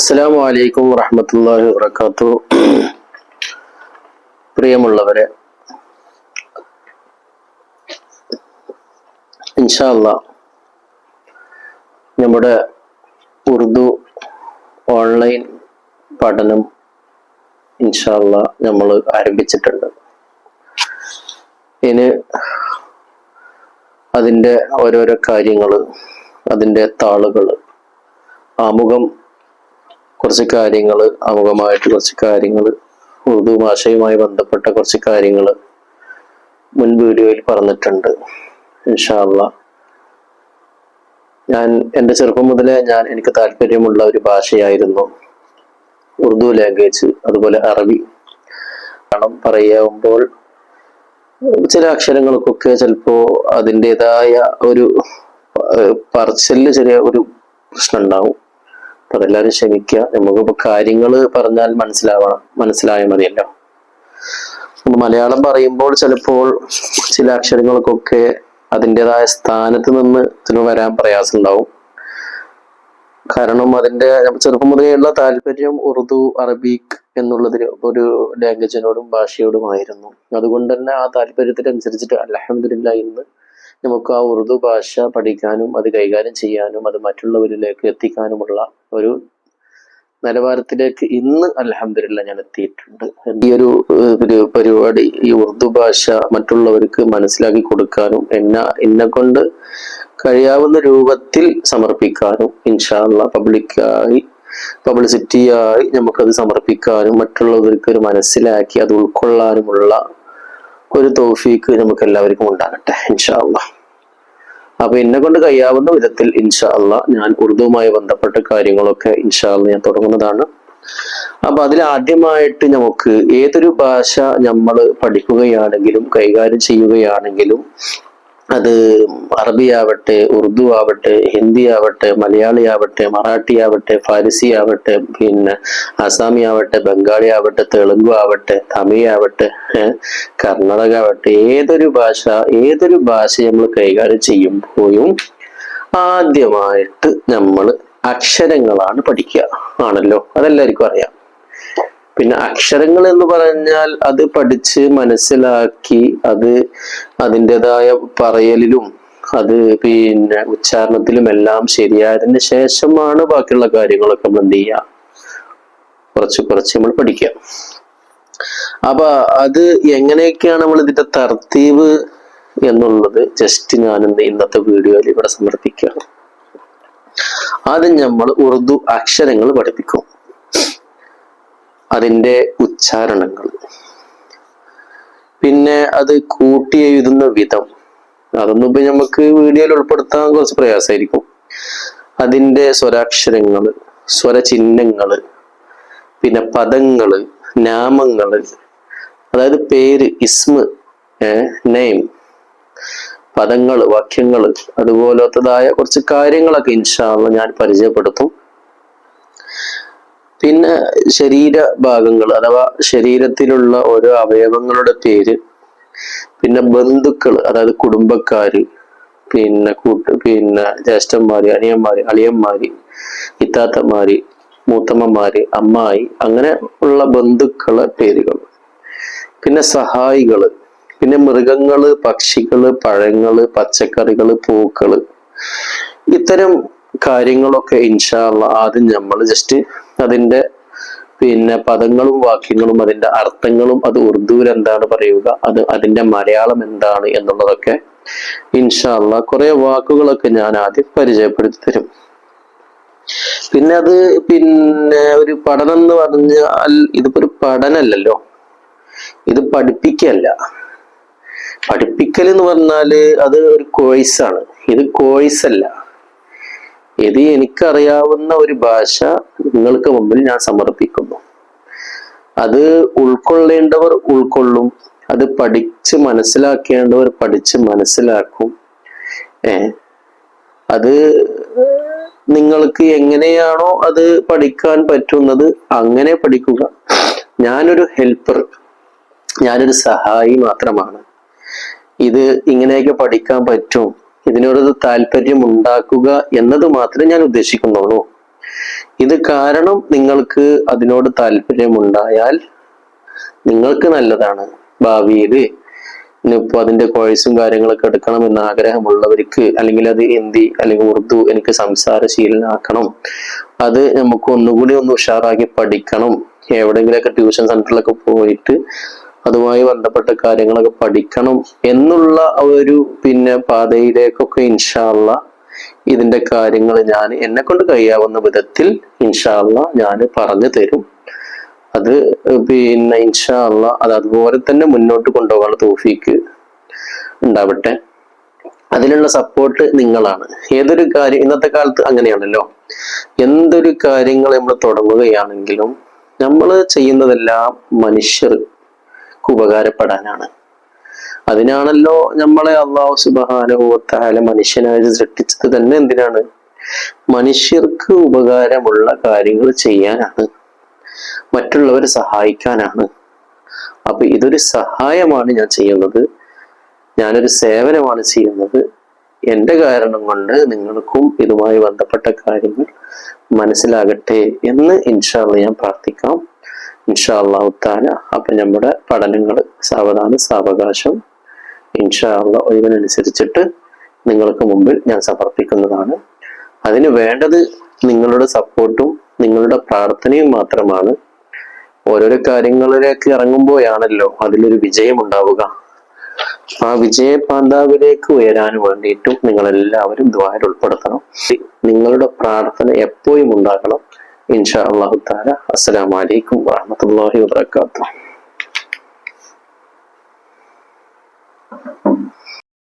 അസ്സലാമു അലൈക്കും വറഹമത്തല്ലാഹി വാത്തു പ്രിയമുള്ളവരെ ഇൻഷാല്ല നമ്മുടെ ഉറുദു ഓൺലൈൻ പഠനം ഇൻഷാല്ല നമ്മൾ ആരംഭിച്ചിട്ടുണ്ട്. ഇനി അതിന്റെ ഓരോരോ കാര്യങ്ങൾ അതിന്റെ താളുകൾ ആമുഖം കുറച്ച് കാര്യങ്ങൾ അമുഖമായിട്ട് കുറച്ച് കാര്യങ്ങൾ ഉറുദു ഭാഷയുമായി ബന്ധപ്പെട്ട കുറച്ച് കാര്യങ്ങൾ മുൻ വീഡിയോയിൽ പറഞ്ഞിട്ടുണ്ട്. ഇൻഷാല്ല ഞാൻ എന്റെ ചെറുപ്പം മുതലേ ഞാൻ എനിക്ക് താല്പര്യമുള്ള ഒരു ഭാഷയായിരുന്നു ഉറുദു ലാംഗ്വേജ് അതുപോലെ അറബി. കാരണം പറയുമ്പോൾ ചില അക്ഷരങ്ങൾക്കൊക്കെ ചിലപ്പോൾ അതിന്റെതായ ഒരു പറച്ചലിൽ ചെറിയ ഒരു പ്രശ്നം ഉണ്ടാവും അതെല്ലാവരും ക്ഷമിക്കുക. നമുക്കിപ്പോ കാര്യങ്ങൾ പറഞ്ഞാൽ മനസ്സിലാവണം മനസ്സിലായ മതിയല്ലോ. മലയാളം പറയുമ്പോൾ ചിലപ്പോൾ ചില അക്ഷരങ്ങൾക്കൊക്കെ അതിന്റെതായ സ്ഥാനത്ത് നിന്ന് ചിലപ്പോൾ വരാൻ പ്രയാസം ഉണ്ടാവും കാരണം അതിന്റെ ചെറുപ്പം മുതലേയുള്ള താല്പര്യം ഉറുദു അറബിക് എന്നുള്ളതിന് ഒരു ലാംഗ്വേജിനോടും ഭാഷയോടുമായിരുന്നു. അതുകൊണ്ട് തന്നെ ആ താല്പര്യത്തിനനുസരിച്ചിട്ട് അലഹമില്ല ഇന്ന് നമുക്ക് ആ ഉറുദു ഭാഷ പഠിക്കാനും അത് കൈകാര്യം ചെയ്യാനും അത് മറ്റുള്ളവരിലേക്ക് എത്തിക്കാനുമുള്ള ഒരു നിലവാരത്തിലേക്ക് ഇന്ന് അലഹമില്ല ഞാൻ എത്തിയിട്ടുണ്ട്. ഈ ഒരു പരിപാടി ഈ ഉറുദു ഭാഷ മറ്റുള്ളവർക്ക് മനസ്സിലാക്കി കൊടുക്കാനും എന്നെ എന്നെ കൊണ്ട് കഴിയാവുന്ന രൂപത്തിൽ സമർപ്പിക്കാനും ഇൻഷാല്ല പബ്ലിക്കായി പബ്ലിസിറ്റിയായി നമുക്കത് സമർപ്പിക്കാനും മറ്റുള്ളവർക്ക് ഒരു മനസ്സിലാക്കി അത് ഉൾക്കൊള്ളാനുമുള്ള ഒരു തോഫീക്ക് നമുക്ക് എല്ലാവർക്കും ഉണ്ടാകട്ടെ ഇൻഷാല്ല അപ്പൊ എന്നെ കൊണ്ട് കഴിയാവുന്ന വിധത്തിൽ ഇൻഷാ ഞാൻ ഉറുദുവുമായി ബന്ധപ്പെട്ട കാര്യങ്ങളൊക്കെ ഇൻഷാ ഞാൻ തുടങ്ങുന്നതാണ്. അപ്പൊ അതിൽ ആദ്യമായിട്ട് നമുക്ക് ഏതൊരു ഭാഷ നമ്മൾ പഠിക്കുകയാണെങ്കിലും കൈകാര്യം ചെയ്യുകയാണെങ്കിലും അത് അറബി ആവട്ടെ ഉറുദു ആവട്ടെ ഹിന്ദി ആവട്ടെ മലയാളി ആവട്ടെ മറാഠി ആവട്ടെ ഫാരിസി ആവട്ടെ പിന്നെ അസാമി ആവട്ടെ ബംഗാളി ആവട്ടെ തെലുങ്കു ആവട്ടെ തമിഴ് ആവട്ടെ കർണാടക ആവട്ടെ ഏതൊരു ഭാഷ ഏതൊരു ഭാഷ നമ്മൾ കൈകാര്യം ചെയ്യുമ്പോഴും ആദ്യമായിട്ട് നമ്മൾ അക്ഷരങ്ങളാണ് പഠിക്കുക. ആണല്ലോ? അതെല്ലാവർക്കും അറിയാം. പിന്നെ അക്ഷരങ്ങൾ എന്ന് പറഞ്ഞാൽ അത് പഠിച്ച് മനസ്സിലാക്കി അത് അതിന്റെതായ പറയലിലും അത് പിന്നെ ഉച്ചാരണത്തിലും എല്ലാം ശരിയായതിന് ശേഷമാണ് ബാക്കിയുള്ള കാര്യങ്ങളൊക്കെ നമ്മൾ എന്ത് ചെയ്യുക? കുറച്ച് കുറച്ച് നമ്മൾ പഠിക്കുക. അപ്പൊ അത് എങ്ങനെയൊക്കെയാണ് നമ്മൾ ഇതിന്റെ തർത്തീവ് എന്നുള്ളത് ജസ്റ്റ് ഞാൻ ഇന്നത്തെ വീഡിയോയിൽ ഇവിടെ സമർപ്പിക്കുകയാണ്. ആദ്യം നമ്മൾ ഉറുദു അക്ഷരങ്ങൾ പഠിപ്പിക്കും. അതിന്റെ ഉച്ചാരണങ്ങൾ. പിന്നെ അത് കൂട്ടി എഴുതുന്ന വിധം. അതൊന്നും ഇപ്പൊ നമുക്ക് വീഡിയോയിൽ ഉൾപ്പെടുത്താൻ കുറച്ച് പ്രയാസമായിരിക്കും. അതിന്റെ സ്വരാക്ഷരങ്ങൾ സ്വരചിഹ്നങ്ങൾ പിന്നെ പദങ്ങൾ നാമങ്ങൾ അതായത് പേര് ഇസ്മ് നെയിം പദങ്ങൾ വാക്യങ്ങൾ അതുപോലത്തതായ കുറച്ച് കാര്യങ്ങളൊക്കെ ഇൻഷാള്ള ഞാൻ പരിചയപ്പെടുത്തും. പിന്നെ ശരീര ഭാഗങ്ങൾ അഥവാ ശരീരത്തിലുള്ള ഓരോ അവയവങ്ങളുടെ പേര് പിന്നെ ബന്ധുക്കൾ അതായത് കുടുംബക്കാര് പിന്നെ കൂട്ട് പിന്നെ ജ്യേഷ്ഠന്മാര് അനിയന്മാര് അളിയന്മാര് ഇത്താത്തമാര് മൂത്തമ്മമാര് അമ്മായി അങ്ങനെ ഉള്ള ബന്ധുക്കളെ പേരുകൾ. പിന്നെ സഹായികൾ പിന്നെ മൃഗങ്ങൾ പക്ഷികൾ പഴങ്ങൾ പച്ചക്കറികൾ പൂക്കൾ ഇത്തരം കാര്യങ്ങളൊക്കെ ഇൻഷാള്ള ആദ്യം നമ്മൾ ജസ്റ്റ് അതിന്റെ പിന്നെ പദങ്ങളും വാക്യങ്ങളും അതിന്റെ അർത്ഥങ്ങളും അത് ഉറുദുവിൽ എന്താണ് പറയുക. അത് അതിന്റെ മലയാളം എന്താണ് എന്നുള്ളതൊക്കെ ഇൻഷാല്ല കുറെ വാക്കുകളൊക്കെ ഞാൻ ആദ്യം പരിചയപ്പെടുത്തി തരും. പിന്നെ അത് പിന്നെ ഒരു പഠനം എന്ന് പറഞ്ഞാൽ ഇതിപ്പോ ഒരു പഠനമല്ലല്ലോ ഇത് പഠിപ്പിക്കല്ല. പഠിപ്പിക്കൽ എന്ന് പറഞ്ഞാൽ അത് ഒരു കോഴ്സാണ്. ഇത് കോഴ്സ് അല്ല ഇത് എനിക്കറിയാവുന്ന ഒരു ഭാഷ നിങ്ങൾക്ക് മുമ്പിൽ ഞാൻ സമർപ്പിക്കുന്നു. അത് ഉൾക്കൊള്ളേണ്ടവർ ഉൾക്കൊള്ളും അത് പഠിച്ച് മനസ്സിലാക്കേണ്ടവർ പഠിച്ച് മനസ്സിലാക്കും. ഏ? അത് നിങ്ങൾക്ക് എങ്ങനെയാണോ അത് പഠിക്കാൻ പറ്റുന്നത് അങ്ങനെ പഠിക്കുക. ഞാനൊരു ഹെൽപ്പർ ഞാനൊരു സഹായി മാത്രമാണ്. ഇത് ഇങ്ങനെയൊക്കെ പഠിക്കാൻ പറ്റും ഇതിനോട് താല്പര്യം ഉണ്ടാക്കുക എന്നത് മാത്രമേ ഞാൻ ഉദ്ദേശിക്കുന്നുള്ളൂ. ഇത് കാരണം നിങ്ങൾക്ക് അതിനോട് താല്പര്യമുണ്ടായാൽ നിങ്ങൾക്ക് നല്ലതാണ് ഭാവിയിൽ. ഇനിയിപ്പോ അതിന്റെ കോഴ്സും കാര്യങ്ങളൊക്കെ എടുക്കണം എന്ന ആഗ്രഹമുള്ളവർക്ക് അല്ലെങ്കിൽ അത് ഹിന്ദി അല്ലെങ്കിൽ ഉറുദു എനിക്ക് സംസാരശീലനാക്കണം. അത് നമുക്ക് ഒന്നുകൂടി ഒന്ന് ഉഷാറാക്കി പഠിക്കണം. എവിടെങ്കിലൊക്കെ ട്യൂഷൻ സെന്ററിലൊക്കെ പോയിട്ട് അതുമായി ബന്ധപ്പെട്ട കാര്യങ്ങളൊക്കെ പഠിക്കണം എന്നുള്ള ഒരു പിന്നെ പാതയിലേക്കൊക്കെ ഇൻഷാല്ല ഇതിന്റെ കാര്യങ്ങൾ ഞാൻ എന്നെ കൊണ്ട് കഴിയാവുന്ന വിധത്തിൽ ഇൻഷാല്ല ഞാൻ പറഞ്ഞു തരും. അത് പിന്നെ ഇൻഷാല്ല അത് അതുപോലെ തന്നെ മുന്നോട്ട് കൊണ്ടുപോകാനുള്ള തോഫിക്ക് ഉണ്ടാവട്ടെ. അതിനുള്ള സപ്പോർട്ട് നിങ്ങളാണ്. ഏതൊരു കാര്യം ഇന്നത്തെ കാലത്ത് അങ്ങനെയാണല്ലോ. എന്തൊരു കാര്യങ്ങൾ നമ്മൾ തുടങ്ങുകയാണെങ്കിലും നമ്മൾ ചെയ്യുന്നതെല്ലാം മനുഷ്യർക്ക് ഉപകാരപ്പെടാനാണ്. അതിനാണല്ലോ നമ്മളെ അള്ളാഹു സുബാനുഭവത്താല മനുഷ്യനായി സൃഷ്ടിച്ചത് തന്നെ എന്തിനാണ്? മനുഷ്യർക്ക് ഉപകാരമുള്ള കാര്യങ്ങൾ ചെയ്യാനാണ്. മറ്റുള്ളവരെ സഹായിക്കാനാണ്. അപ്പൊ ഇതൊരു സഹായമാണ് ഞാൻ ചെയ്യുന്നത്. ഞാനൊരു സേവനമാണ് ചെയ്യുന്നത്. എന്റെ കാരണം കൊണ്ട് നിങ്ങൾക്കും ഇതുമായി ബന്ധപ്പെട്ട കാര്യങ്ങൾ മനസ്സിലാകട്ടെ എന്ന് ഇൻഷാല്ല ഞാൻ പ്രാർത്ഥിക്കാം. ഇൻഷാ അള്ളാഹു താല അപ്പൊ നമ്മുടെ പഠനങ്ങൾ സാവധാന സാവകാശം ഇൻഷാ അള്ളാഹ് ഒഴിവിനനുസരിച്ചിട്ട് നിങ്ങൾക്ക് മുമ്പിൽ ഞാൻ സമർപ്പിക്കുന്നതാണ്. അതിന് വേണ്ടത് നിങ്ങളുടെ സപ്പോർട്ടും നിങ്ങളുടെ പ്രാർത്ഥനയും മാത്രമാണ്. ഓരോരോ കാര്യങ്ങളിലേക്ക് ഇറങ്ങുമ്പോഴാണല്ലോ അതിലൊരു വിജയം ഉണ്ടാവുക. ആ വിജയ പാന്താവിലേക്ക് ഉയരാൻ വേണ്ടിയിട്ടും നിങ്ങൾ എല്ലാവരും ദ്വാരം ഉൾപ്പെടുത്തണം. നിങ്ങളുടെ പ്രാർത്ഥന എപ്പോഴും ഉണ്ടാകണം. ഇൻഷാ അള്ളാഹു താല അസ്സലാമു അലൈക്കും വാഹമത്തല്ലാഹി വാത്തു